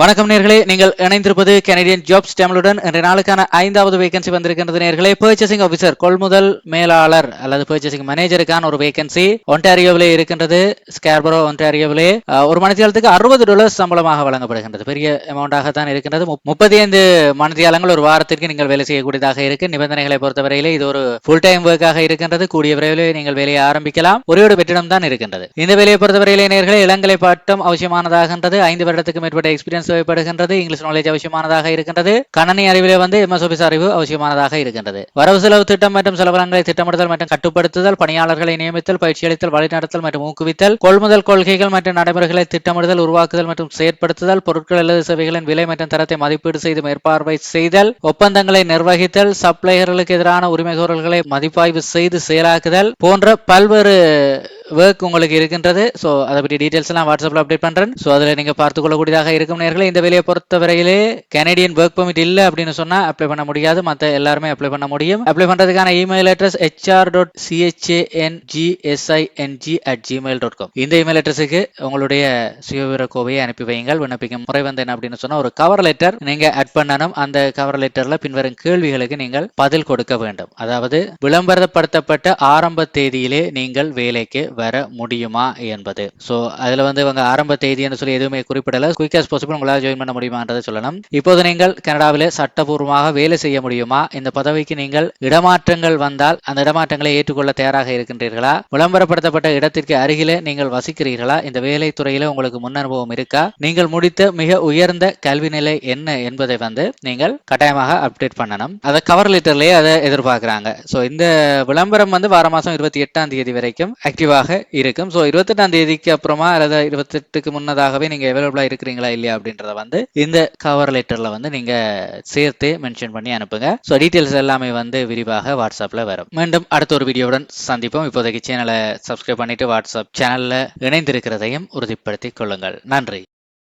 வணக்கம் நேர்களே நீங்கள் இணைந்திருப்பது கனடியன் ஜாப்ஸ் டேமலுடன் இன்றைய நாளுக்கான ஐந்தாவது வேகன்சி வந்திருக்கின்றது நேர்களே. பர்ச்சேசிங் ஆஃபீஸர் கொள்முதல் மேலாளர் அல்லது பர்ச்சேசிங் மேனேஜருக்கான ஒரு வேகன்சி ஒன்டாரியோவிலே இருக்கின்றது. ஸ்கேர்பரோ ஒன்டாரியோவிலே ஒரு மணித்தியாலத்துக்கு அறுபது டாலர் சம்பளமாக வழங்கப்படுகின்றது. பெரிய அமௌண்டாக தான் இருக்கின்றது. முப்பத்தி ஐந்து மணித்தியாலங்கள் ஒரு வாரத்திற்கு நீங்கள் வேலை செய்யக்கூடியதாக இருக்கு. நிபந்தனைகளை பொறுத்தவரையிலே இது ஒரு ஃபுல் டைம் ஒர்க்காக இருக்கின்றது. கூடிய விரைவில் நீங்கள் வேலையை ஆரம்பிக்கலாம். ஒரே ஒரு வெற்றிடம் தான் இருக்கின்றது. இந்த வேலையை பொறுத்தவரையிலே நேர்களே இளங்கலை பட்டம் அவசியமானதாகின்றது. ஐந்து வருடத்துக்கு மேற்பட்ட எக்ஸ்பீரியன்ஸ் தேவைப்படுகின்றது இங்கிலீஷ் நாலேஜ் அவசியமானதாக இருக்கின்றது கணனி அறிவிலே வந்து எம்எஸ் ஆஃபீஸ் அறிவு அவசியமானதாக இருக்கின்றது. வரவு செலவு திட்டம் மற்றும் செலவினங்களை திட்டமிடுதல் மற்றும் கட்டுப்படுத்துதல் பணியாளர்களை நியமித்தல் பயிற்சி அளித்தல் வழிநடத்தல் மற்றும் ஊக்குவித்தல் கொள்முதல் கொள்கைகள் மற்றும் நடைமுறைகளை திட்டமிடுதல் உருவாக்குதல் மற்றும் செயற்படுத்துதல் பொருட்கள் அல்லது சேவைகளின் விலை மற்றும் தரத்தை மதிப்பீடு செய்து மேற்பார்வை செய்தல் ஒப்பந்தங்களை நிர்வகித்தல் சப்ளையர்களுக்கு எதிரான உரிமைகோரல்களை மதிப்பாய்வு செய்து செயலாக்குதல் போன்ற பல்வேறு ஒர்க் உங்களுக்கு இருக்கின்றது. ஸோ அதை பற்றி டீட்டெயில்ஸ் எல்லாம் வாட்ஸ்அப்பில் அப்டேட் பண்ணுறேன் ஸோ அதில் நீங்கள் பார்த்துக்கொள்ளக்கூடியதாக இருக்கும் நேர்களை இந்த வேலையை பொறுத்தவரையிலே கனடியன் ஒர்க் பெர்மிட் இல்லை அப்படின்னு சொன்னால் அப்ளை பண்ண முடியாது. மற்ற எல்லாருமே அப்ளை பண்ண முடியும். அப்ளை பண்ணுறதுக்கான email address HR dot changsing at Gmail dot com இந்த இமெயில் அட்ரஸுக்கு உங்களுடைய சுயவிவர கோவையை அனுப்பி வையுங்கள். விண்ணப்பிக்கும் முறை வந்து என்ன அப்படின்னு சொன்னால் ஒரு கவர் லெட்டர் நீங்கள் அட் பண்ணணும். அந்த கவர் லெட்டரில் பின்வரும் கேள்விகளுக்கு நீங்கள் பதில் கொடுக்க வேண்டும். அதாவது விளம்பரப்படுத்தப்பட்ட ஆரம்ப தேதியிலே நீங்கள் வேலைக்கு வர முடியுமா என்பது. ஸோ அதில் வந்து இவங்க ஆரம்ப தேதின்னு சொல்லி எதுவுமே குறிப்பிடல. குயிக் ஆஸ் பாசிபிள் உங்களால் ஜாயின் பண்ண முடியுமான்றதை சொல்லணும். இப்போது நீங்கள் கனடாவில் சட்டபூர்வமாக வேலை செய்ய முடியுமா? இந்த பதவிக்கு நீங்கள் இடமாற்றங்கள் வந்தால் அந்த இடமாற்றங்களை ஏற்றுக்கொள்ள தயாராக இருக்கின்றீர்களா? விளம்பரப்படுத்தப்பட்ட இடத்திற்கு அருகிலே நீங்கள் வசிக்கிறீர்களா? இந்த வேலை துறையில உங்களுக்கு முன் அனுபவம் இருக்கா? நீங்கள் முடித்த மிக உயர்ந்த கல்வி நிலை என்ன என்பதை வந்து நீங்கள் கட்டாயமாக அப்டேட் பண்ணணும். அதை கவர் லெட்டர்லயே அதை எதிர்பார்க்கிறாங்க. ஸோ இந்த விளம்பரம் வந்து வார மாசம் இருபத்தி எட்டாம் தேதி வரைக்கும் ஆக்டிவாக இருக்கும். ஸோ இருபத்தெட்டாம் தேதிக்கு அப்புறமா அல்லது இருபத்தெட்டுக்கு முன்னதாகவே நீங்கள் அவைலபிளாக இருக்கிறீங்களா இல்லையா அப்படின்றத வந்து இந்த கவர் லெட்டரில் வந்து நீங்கள் சேர்த்து மென்ஷன் பண்ணி அனுப்புங்க. ஸோ டீட்டெயில்ஸ் எல்லாமே வந்து விரிவாக வாட்ஸ்அப்பில் வரும். மீண்டும் அடுத்த ஒரு வீடியோவுடன் சந்திப்போம். இப்போதைக்கு சேனலை சப்ஸ்கிரைப் பண்ணிட்டு வாட்ஸ்அப் சேனலில் இணைந்திருக்கிறதையும் உறுதிப்படுத்திக் கொள்ளுங்கள். நன்றி.